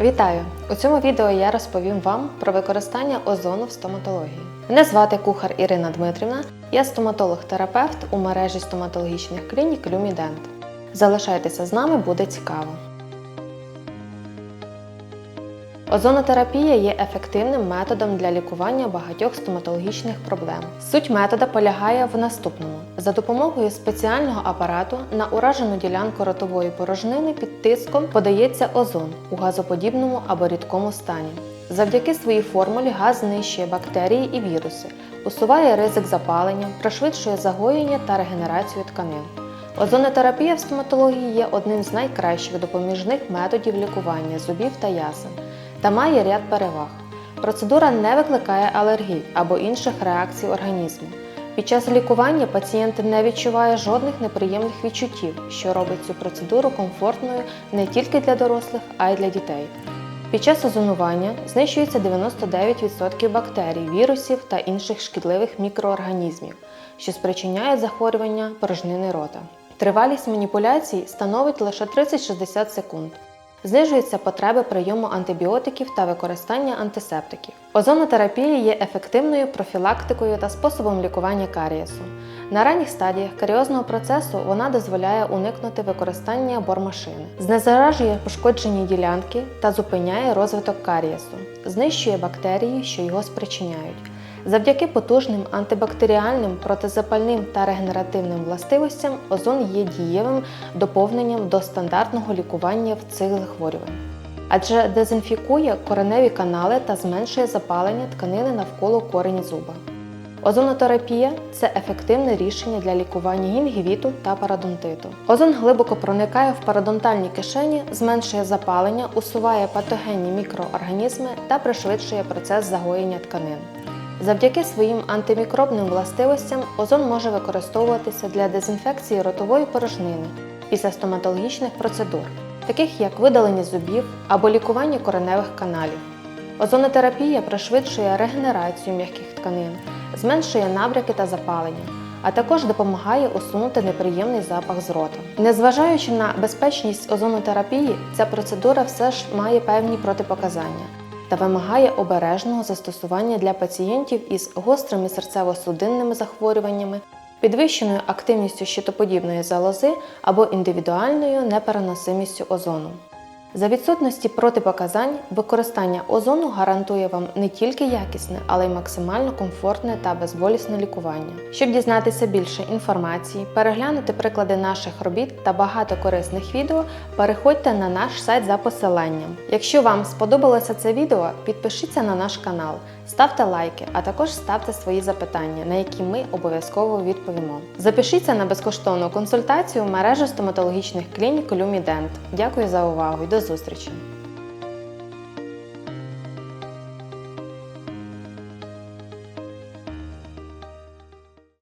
Вітаю! У цьому відео я розповім вам про використання озону в стоматології. Мене звати кухар Ірина Дмитрівна, я стоматолог-терапевт у мережі стоматологічних клінік Люмідент. Залишайтеся з нами, буде цікаво. Озонотерапія є ефективним методом для лікування багатьох стоматологічних проблем. Суть метода полягає в наступному: за допомогою спеціального апарату на уражену ділянку ротової порожнини під тиском подається озон у газоподібному або рідкому стані. Завдяки своїй формулі газ знищує бактерії і віруси, усуває ризик запалення, пришвидшує загоєння та регенерацію тканин. Озонотерапія в стоматології є одним з найкращих допоміжних методів лікування зубів та ясен та має ряд переваг. Процедура не викликає алергій або інших реакцій організму. Під час лікування пацієнт не відчуває жодних неприємних відчуттів, що робить цю процедуру комфортною не тільки для дорослих, а й для дітей. Під час озонування знищується 99% бактерій, вірусів та інших шкідливих мікроорганізмів, що спричиняють захворювання порожнини рота. Тривалість маніпуляцій становить лише 30-60 секунд. Знижуються потреби прийому антибіотиків та використання антисептиків. Озонотерапія є ефективною профілактикою та способом лікування карієсу. На ранніх стадіях каріозного процесу вона дозволяє уникнути використання бормашини, знезаражує пошкоджені ділянки та зупиняє розвиток карієсу, знищує бактерії, що його спричиняють. Завдяки потужним антибактеріальним, протизапальним та регенеративним властивостям озон є дієвим доповненням до стандартного лікування в цих захворювань, адже дезінфікує кореневі канали та зменшує запалення тканини навколо корені зуба. Озонотерапія це ефективне рішення для лікування гінгівіту та парадонтиту. Озон глибоко проникає в парадонтальні кишені, зменшує запалення, усуває патогенні мікроорганізми та пришвидшує процес загоєння тканин. Завдяки своїм антимікробним властивостям озон може використовуватися для дезінфекції ротової порожнини після стоматологічних процедур, таких як видалення зубів або лікування кореневих каналів. Озонотерапія пришвидшує регенерацію м'яких тканин, зменшує набряки та запалення, а також допомагає усунути неприємний запах з рота. Незважаючи на безпечність озонотерапії, ця процедура все ж має певні протипоказання та вимагає обережного застосування для пацієнтів із гострими серцево-судинними захворюваннями, підвищеною активністю щитоподібної залози або індивідуальною непереносимістю озону. За відсутності протипоказань, використання озону гарантує вам не тільки якісне, але й максимально комфортне та безболісне лікування. Щоб дізнатися більше інформації, переглянути приклади наших робіт та багато корисних відео, переходьте на наш сайт за посиланням. Якщо вам сподобалося це відео, підпишіться на наш канал, ставте лайки, а також ставте свої запитання, на які ми обов'язково відповімо. Запишіться на безкоштовну консультацію в мережі стоматологічних клінік Люмідент. Дякую за увагу і до зустрічі!